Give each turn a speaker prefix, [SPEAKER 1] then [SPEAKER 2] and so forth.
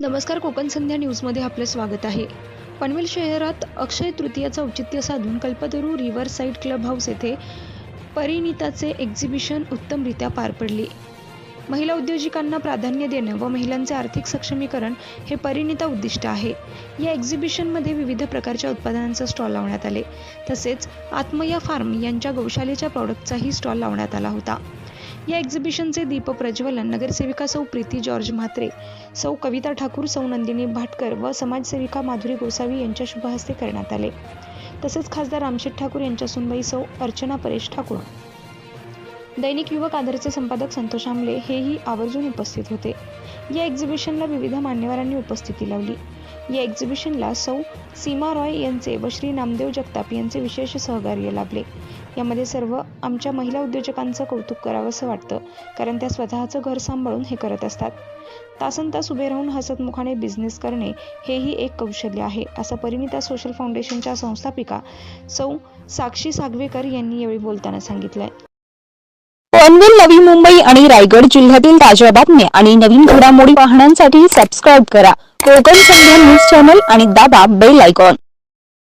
[SPEAKER 1] नमस्कार कोकण संध्या न्यूजमध्ये आपलं स्वागत आहे. पनवेल शहरात अक्षय तृतीयाचं औचित्य साधून Kalpataru river side club house येथे परिणिताचे एक्झिबिशन उत्तमरित्या पार पडले. महिला उद्योजकांना प्राधान्य देणं व महिलांचे आर्थिक सक्षमीकरण हे परिणिता उद्दिष्ट आहे. या एक्झिबिशनमध्ये विविध प्रकारच्या उत्पादनांचा स्टॉल लावण्यात आले. तसेच आत्मया फार्म यांच्या गौशालेच्या प्रॉडक्टचाही स्टॉल लावण्यात आला होता. या एक्झिबिशनचे दीप प्रज्वलन नगरसेविका सौ प्रीती जॉर्ज म्हात्रे सौ कविता ठाकूर सौ नंदिनी भाटकर व समाजसेविका माधुरी गोसावी यांच्या शुभहस्ते करण्यात आले. तसेच खासदार रामशेठ ठाकूर यांच्या सुनबाई सौ अर्चना परेश ठाकूर. दैनिक युवक आधारचे संपादक संतोष आमले हेही आवर्जून उपस्थित होते. या एक्झिबिशनला विविध मान्यवरांनी उपस्थिती लावली. या एक्झिबिशनला सौ सीमा रॉय यांचे व श्री नामदेव जगताप यांचे विशेष सहकार्य लाभले. यामध्ये सर्व आमच्या महिला उद्योजकांचं कौतुक करावंसं वाटतं कारण त्या स्वतःचं घर सांभाळून हे करत असतात. तासन तास उभे राहून हसतमुखाने बिझनेस करणे हेही एक कौशल्य आहे असं परिणिता सोशल फाउंडेशनच्या संस्थापिका सौ साक्षी सागवेकर यांनी यावेळी बोलताना सांगितलंय.
[SPEAKER 2] पनवेल नवी मुंबई आणि रायगड जिल्ह्यातील ताज्या बातम्या आणि नवीन घडामोडी पाहण्यासाठी सबस्क्राईब करा. कोकण संध्या न्यूज चॅनल आणि दाबा बेल आयकॉन